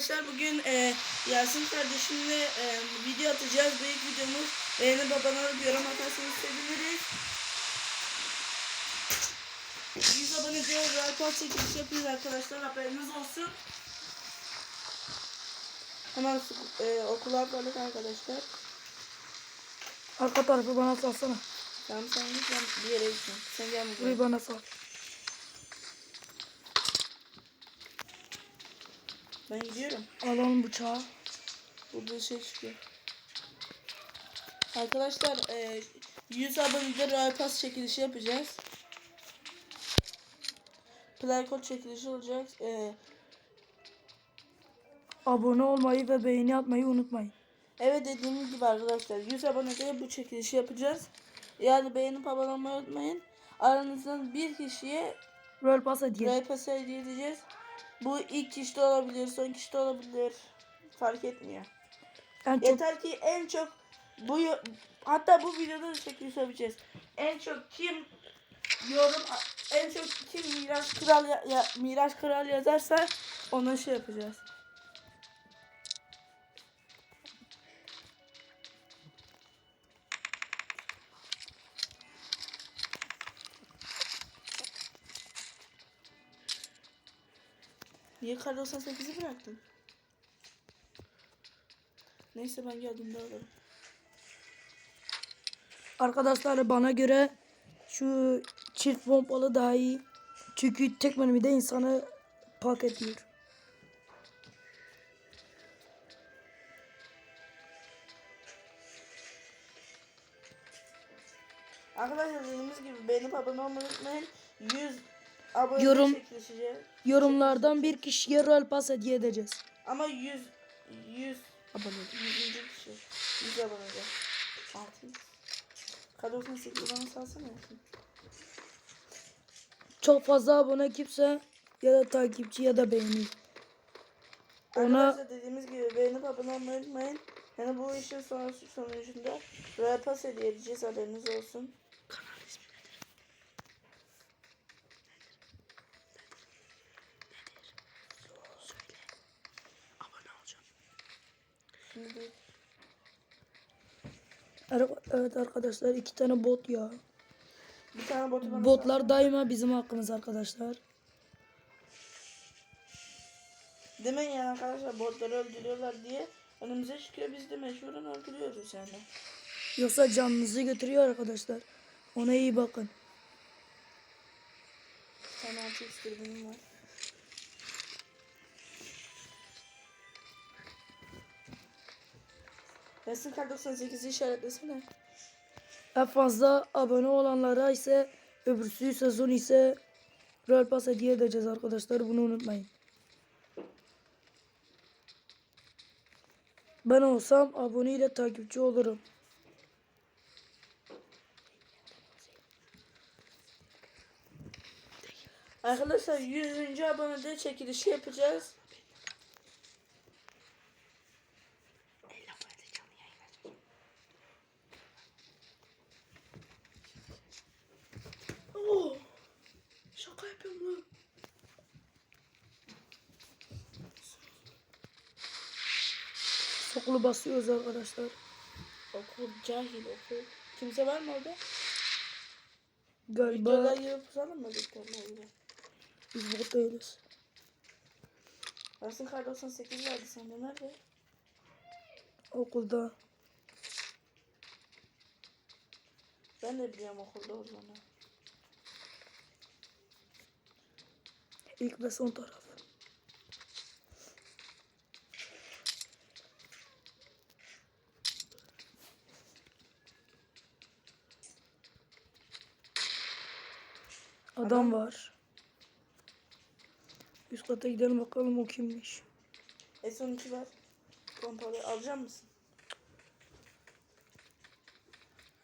arkadaşlar bugün e, Yasin kardeşimle e, video atacağız. İlk videomuz. Beğeni babana yorum atarsanız seviniriz. 100 abone diye rahat çekiliş yapıyoruz arkadaşlar. Haberiniz olsun. Hemen e, okula atladık arkadaşlar. Arka tarafı bana salsana. Tamam sen git ben bir yere gitsin. Sen gel buraya. Burayı bana sal. Ben gidiyorum. Alalım bıçağı. Burada şey çıkıyor. Arkadaşlar e, 100 abonede Royal Pass çekilişi yapacağız. Player kod çekilişi olacak. E, Abone olmayı ve beğeni atmayı unutmayın. evet dediğim gibi arkadaşlar 100 abonede bu çekilişi yapacağız. Yani beğenip abone olmayı unutmayın. Aranızdan bir kişiye. Royal Pass hediye edeceğiz. Bu ilk kişi de olabilir, son kişi de olabilir. Fark etmiyor. En çok Yeter ki en çok bu hatta bu videoda da çekiliş yapacağız. En çok kim yorum en çok kim Miraç Kral ya, ya, Miraç Kral yazarsa ona şey yapacağız. Niye kar 98'i bıraktın? Neyse ben geldiğimde alırım. arkadaşlar bana göre şu çift pompalı daha iyi. Çünkü tek mermide insanı pak abone Yorum-. Yorumlardan bir kişiye Royal Pass hediye edeceğiz. Ama 100 100 abone 100. kişi. 100 abone de. 600. Kadrosun 8 bana salsana. Çok fazla abone kimse ya da takipçi ya da beğeni. Ona Arkadaşlar dediğimiz gibi beğenip abone olmayı unutmayın. Yani bu işin son, sonucunda Royal Pass hediye edeceğiz haberiniz olsun. Şimdi evet arkadaşlar iki tane bot ya. bir tane botu bana Botlar daima bizim hakkımız arkadaşlar. Demeyin yani arkadaşlar botları öldürüyorlar diye önümüze çıkıyor biz de mecburen öldürüyoruz yani. Yoksa canınızı götürüyor arkadaşlar. Ona iyi bakın. Tane altı var. Yasin kar 98'i işaretlesene. En fazla abone olanlara ise öbürsü sezon ise Royal Pass hediye edeceğiz arkadaşlar. Bunu unutmayın. Ben olsam abone ile takipçi olurum. Arkadaşlar 100. abonede çekilişi yapacağız. Oh, şaka yapıyorum lan. Sokulu basıyoruz arkadaşlar. Okul cahil okul. Kimse var mı orada? Galiba Videoda girip tutalım mı dükkanlarında? biz bot değiliz. Yasin kar 98 vardı sende nerede? Okulda. Ben de biliyorum okulda olduğunu. İlk ve son taraf. Adam Adam- var. Üst kata gidelim bakalım o kimmiş. S12 var. Pompalı alacak mısın?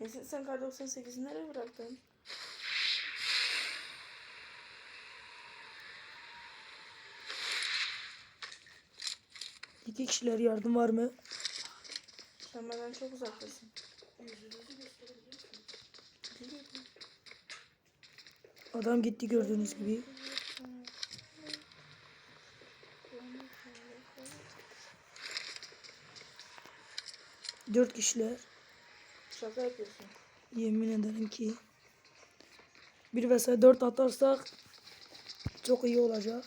Neyse sen kar 98'i nereye bıraktın? İki kişiler yardım var mı? Sen benden çok uzaktasın. Adam gitti gördüğünüz gibi. Dört kişiler. Şaka yapıyorsun. Yemin ederim ki. Bir vesaire dört atarsak çok iyi olacak.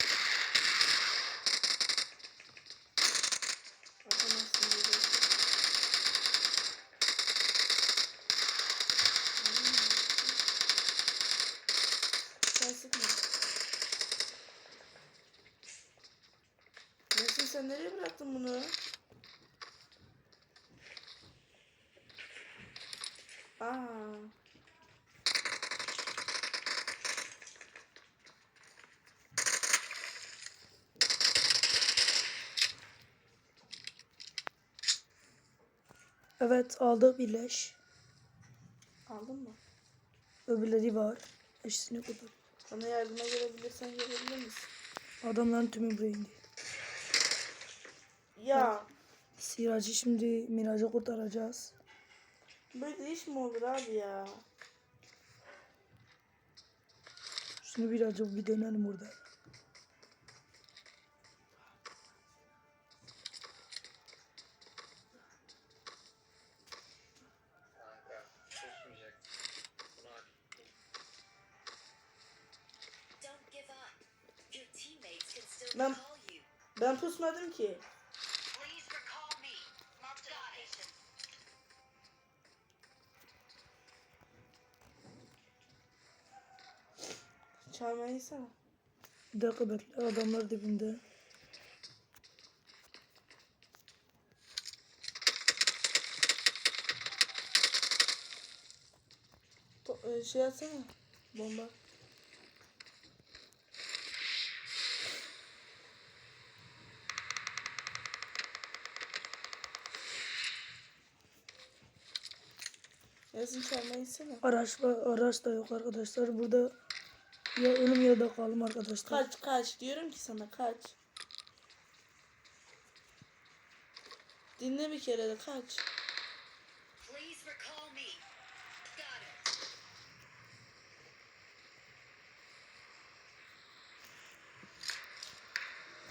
Bıraktın bunu? Aa. Evet aldık bir leş. Aldın mı? Öbürleri var. Eşsini kadar. Bana yardıma gelebilirsen gelebilir misin? Adamların tümü buraya indi. Ya Siracı şimdi Mirac'ı kurtaracağız. böyle iş mi olur abi ya? Şimdi birazcık bir dönelim burada. Ben-. Ben pusmadım ki. Çağırmaya gitsene. Bir dakika bekle adamlar dibinde. To- e, şey atsana. Bomba. Yazın gitsene. Araç, var- araç da yok arkadaşlar. Burada ya ölüm ya da kalım arkadaşlar. Kaç kaç diyorum ki sana kaç. Dinle bir kere de kaç.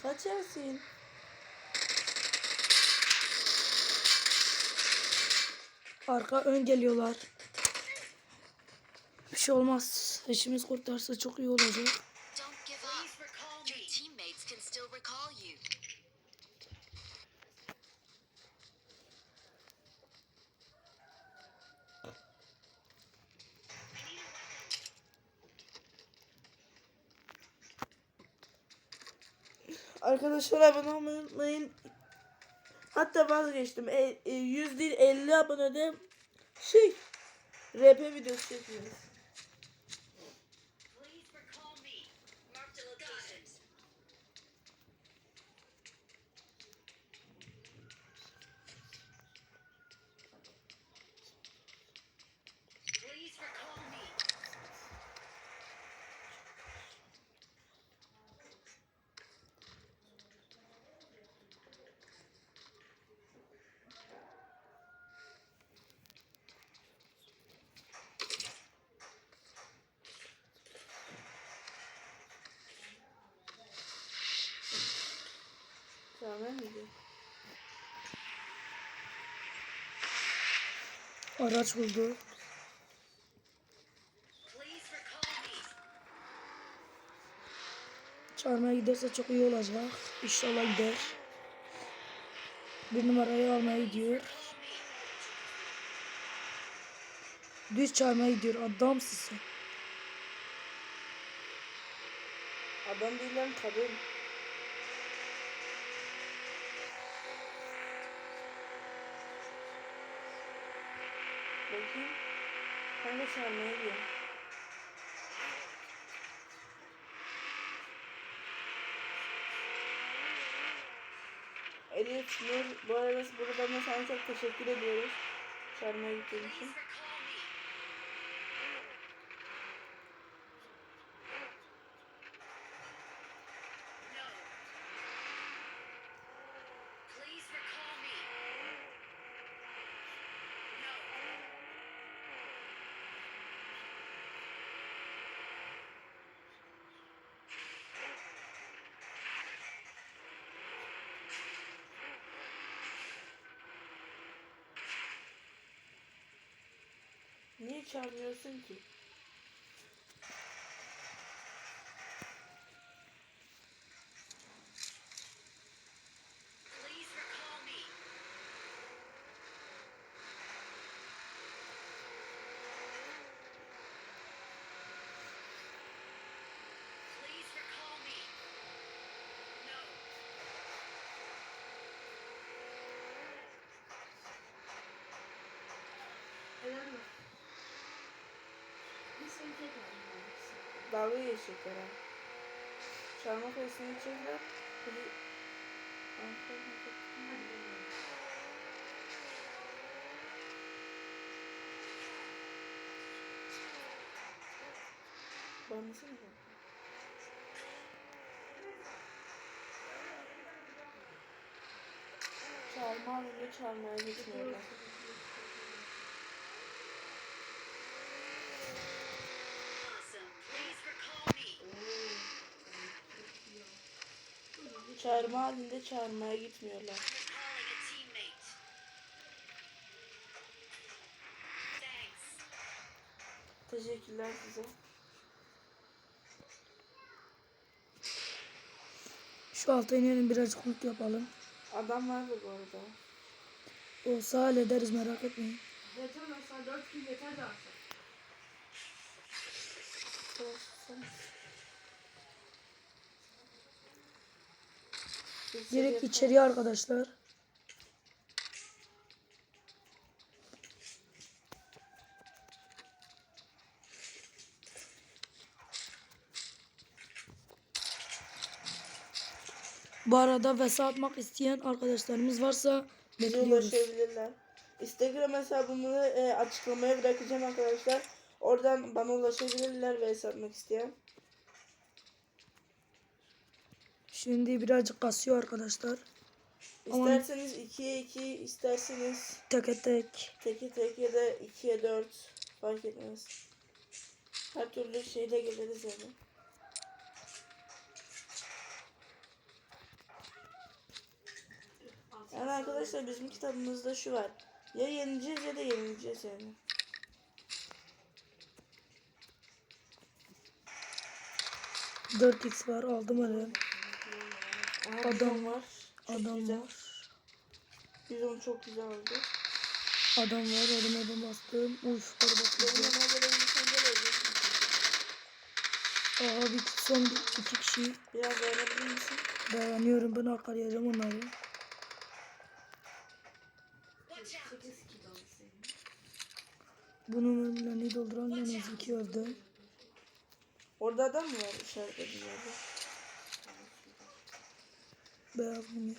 Kaç Yasin? Arka ön geliyorlar. Bir şey olmaz. Eşimiz kurtarsa çok iyi olacak. Arkadaşlar abone olmayı unutmayın. Hatta vazgeçtim. E, e, 100 değil 50 abonede şey RP videosu çekiyoruz. Tamam mıydı? Araç buldu. Çağırmaya giderse çok iyi olacak. İnşallah gider. Bir numarayı almaya gidiyor. Düz çağırmaya gidiyor. Adamsın. Adam değil lan kadın. Hangi çağırmaya gidiyor? Elif Nur bu arada buradan da sana çok teşekkür ediyoruz. Çağırmaya gittiğin için. Niye çağırmıyorsun ki? Dalga geçecekler ha. Çarmıha kayısını içecekler. Hadi. Banlasana bak. Çarmıha bile çarmıha gitmiyorlar. Çağırma halinde çağırmaya gitmiyorlar. Teşekkürler size. Şu alta inelim birazcık loot yapalım. Adam vardı bu arada. Olsa hallederiz merak etmeyin. Yeter mesela 4 gün yeter de artık. Direkt içeriye arkadaşlar. Bu arada vs atmak isteyen arkadaşlarımız varsa Bize ulaşabilirler. Instagram hesabımı e, açıklamaya bırakacağım arkadaşlar. Oradan bana ulaşabilirler ve hesapmak isteyen. Şimdi birazcık kasıyor arkadaşlar. İsterseniz 2'ye 2, isterseniz Tek tek. teke tek ya da 2'ye 4 fark etmez. Her türlü şeyle geliriz yani. Yani arkadaşlar bizim kitabımızda şu var. Ya yeneceğiz ya da yenileceğiz yani. Dört x var aldım hele. Aha, Adam- var. Adam güzel. var. Bizon çok güzel oldu. Adam var adam adam bastım. De olacaksın. Aha bir son bir, iki kişi. Biraz dayanabilir misin? Dayanıyorum ben arkalayacağım onları. Watch out. 8 kilo senin. Bunun önlerini dolduran en az iki öldü. Orada adam mı var işaretlediğin yerde? Beyaz bunu.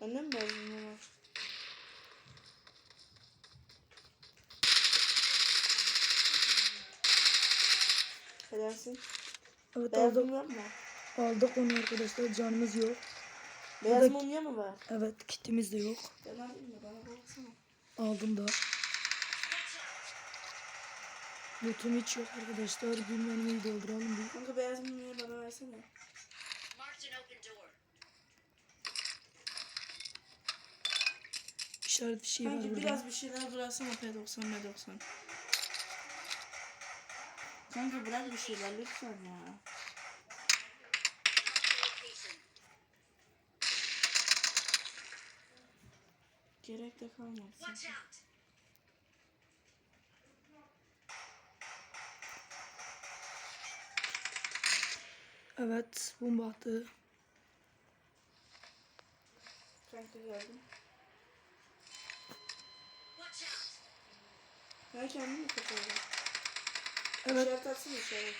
Annem mi var bunun var? Evet Beyaz aldık, mumya mı var? aldık onu arkadaşlar canımız yok. Beyaz Burada- mumya mı var? Evet kitimiz de yok. Ben alayım mı? Bana baksana. Aldım da. Lootum hiç yok arkadaşlar. Bilmem dolduralım bir. Kanka beyaz mumyayı bana versene. İşaret fişeği var Kanki burada. biraz bir şeyler bıraksana P90 M90. Kanka bırak bir şeyler lütfen ya. Gerek de out. Evet bomba attı. Watch out. Ben kendim mi kapalı? Evet İşaret atsana işaret.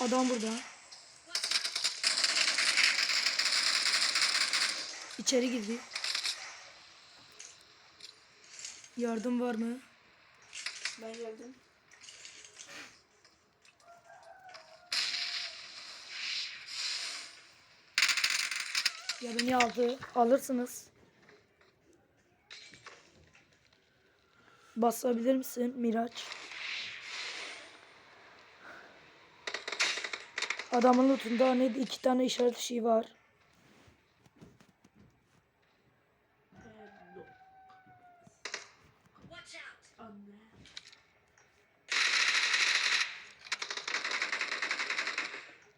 adam burada. İçeri girdi. Yardım var mı? Ben geldim. Ya beni aldı. Alırsınız. Basabilir misin Miraç? Adamın lootunda hani iki tane işaret şey var.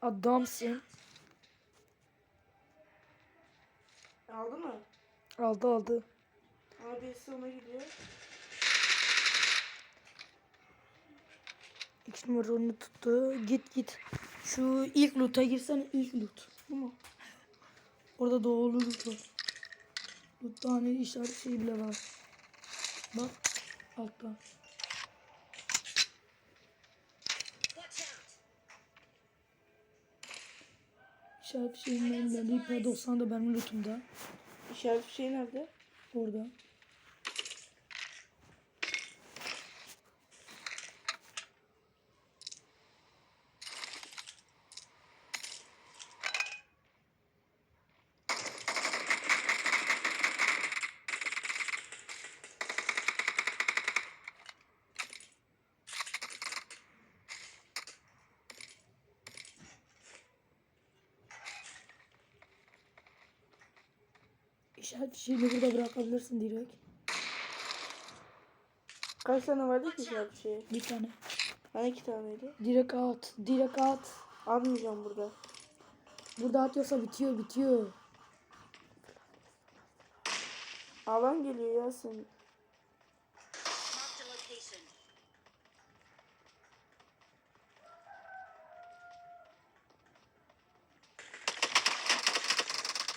Adamsın. Aldı aldı. Ama birisi ona gidiyor. İki numara onu tuttu. Git git. Şu ilk loot'a girsen ilk loot. Bu mu? Orada doğulu loot var. Loot'ta hani işaret şeyi bile var. Bak altta. İşaret şeyinden belli. P90 da benim lootumda. İşaret şey nerede? Orada. İşaret şeyini burada bırakabilirsin direkt. Kaç tane vardı ki işaret şey? Bir tane. Hani iki taneydi? Direkt at. Direkt at. Almayacağım burada. Burada atıyorsa bitiyor bitiyor. Alan geliyor ya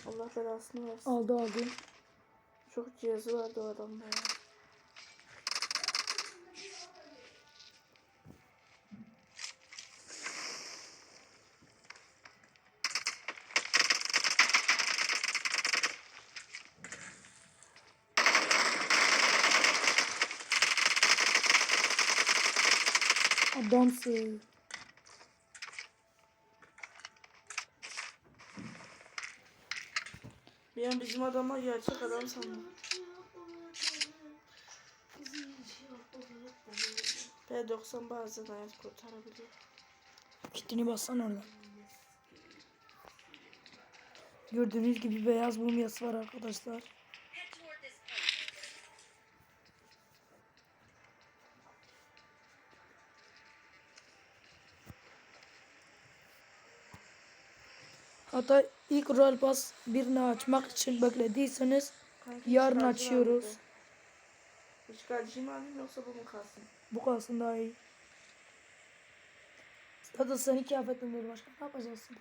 Allah belasını versin. Aldı aldı. Çok cihazı vardı o adamda ya. Adamsın. An bizim adama gerçek adam sandım. P90 bazen hayat kurtarabiliyor. Kitini bassan orada. Gördüğünüz gibi beyaz mumyası var arkadaşlar. Hatta ilk Royal Pass birini açmak için beklediyseniz Kanki yarın açıyoruz. İşgalci mi alayım yoksa bu mu kalsın? Bu kalsın daha iyi. Zaten senin kıyafetin değil başka. Ne yapacaksın?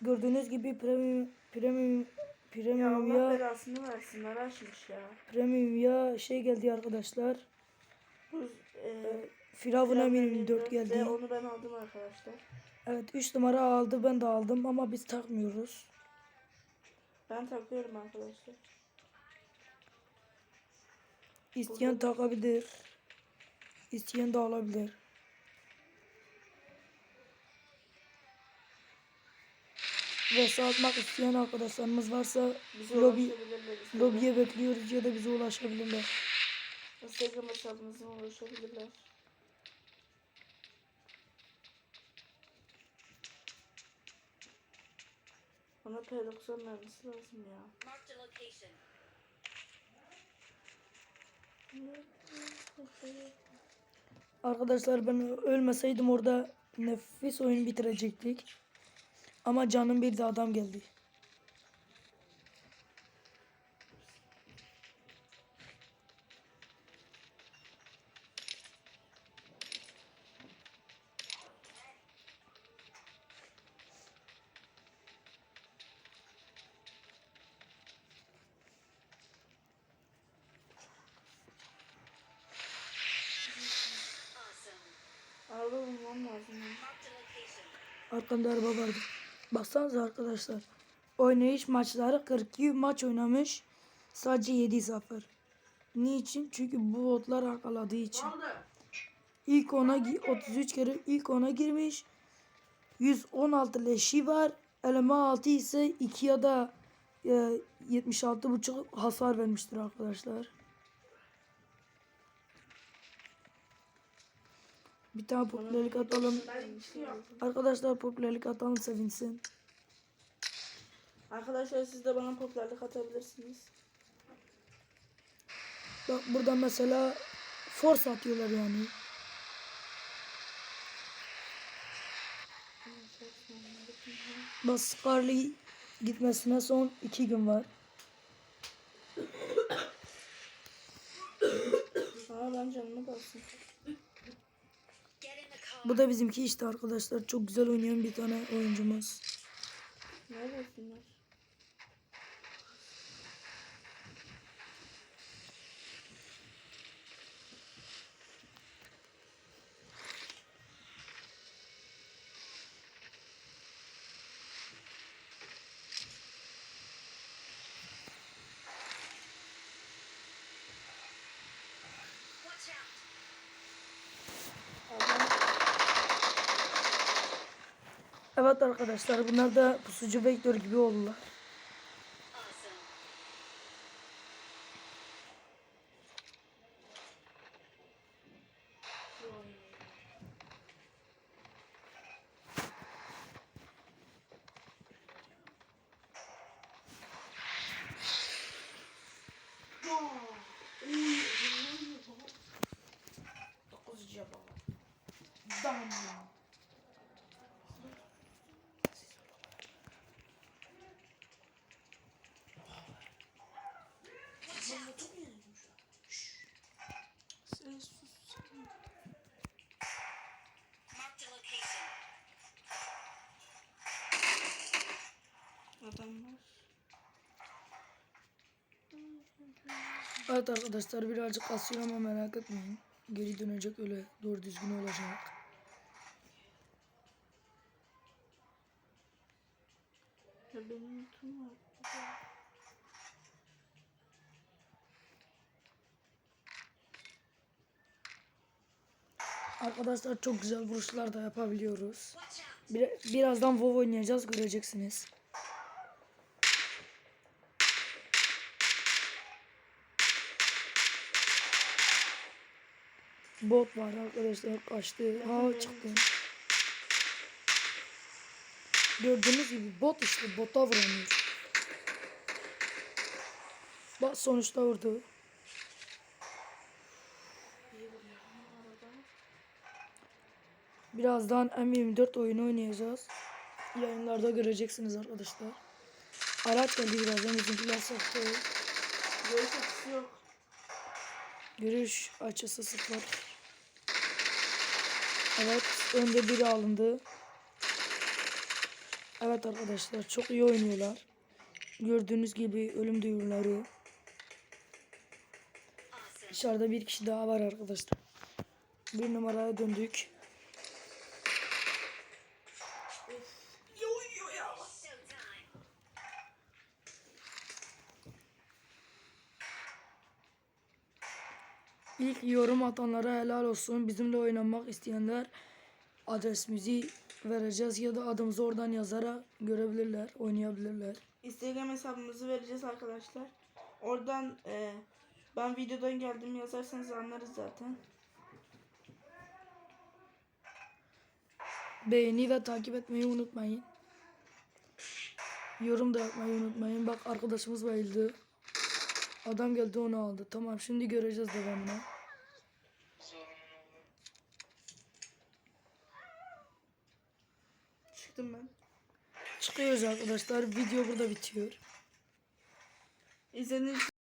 Gördüğünüz gibi premium premium Ya premium Allah ya belasını versin araçmış ya. premium ya şey geldi arkadaşlar. Bu e, Firavun Eminim 4 Ve geldi. onu ben aldım arkadaşlar. Evet 3 numara aldı ben de aldım ama biz takmıyoruz. Ben takıyorum arkadaşlar. İsteyen takabilir. İsteyen de alabilir. Ve satmak isteyen arkadaşlarımız varsa Bize lobi, lobiye bekliyoruz ya da bize ulaşabilirler. Instagram hesabımızdan ulaşabilirler. Bana P90 mermisi lazım ya. Arkadaşlar ben ölmeseydim orada nefis oyun bitirecektik. Ama canım bir de adam geldi. Arkamda araba vardı. Baksanıza arkadaşlar. Oynayış maçları 42 maç oynamış. Sadece 7 0. Niçin? Çünkü bu botlar arkaladığı için. İlk ona gi- 33 kere ilk ona girmiş. 116 leşi var. Eleme 6 ise 2 ya da e, 76 buçuk hasar vermiştir arkadaşlar. Bir tane popülerlik atalım. Arkadaşlar popülerlik atalım sevinsin. Arkadaşlar siz de bana popülerlik atabilirsiniz. Bak burada mesela Force atıyorlar yani. Bas Scarly gitmesine son iki gün var. Aa ben canımı basın. Bu da bizimki işte arkadaşlar. Çok güzel oynayan bir tane oyuncumuz. Neredesinler? Watch out. Adam Evet arkadaşlar bunlar da pusucu vektör gibi oldular. Evet arkadaşlar birazcık kasıyor ama merak etmeyin. Geri dönecek öyle doğru düzgün olacak. Ya benim notum var. Arkadaşlar çok güzel vuruşlar da yapabiliyoruz. Bir, birazdan WoW oynayacağız göreceksiniz. Bot var arkadaşlar kaçtı. Ha çıktı. Gördüğünüz gibi bot işte bota vuramıyor. Bak sonuçta vurdu. Birazdan M24 oyunu oynayacağız. Yayınlarda göreceksiniz arkadaşlar. Araç geldi birazdan bizimkiler sattı. Görüş açısı yok. Görüş açısı sıfır. Evet önde biri alındı. Evet arkadaşlar çok iyi oynuyorlar. Gördüğünüz gibi ölüm duyuruları. Dışarıda bir kişi daha var arkadaşlar. Bir numaraya döndük. İlk yorum atanlara helal olsun. Bizimle oynamak isteyenler adresimizi vereceğiz ya da adımızı oradan yazarak görebilirler, oynayabilirler. Instagram hesabımızı vereceğiz arkadaşlar. Oradan e, ben videodan geldim yazarsanız anlarız zaten. Beğeni ve takip etmeyi unutmayın. Yorum da yapmayı unutmayın. Bak arkadaşımız bayıldı. Adam geldi onu aldı. Tamam şimdi göreceğiz devamını. Çıktım ben. Çıkıyoruz arkadaşlar. Video burada bitiyor. İzlediğiniz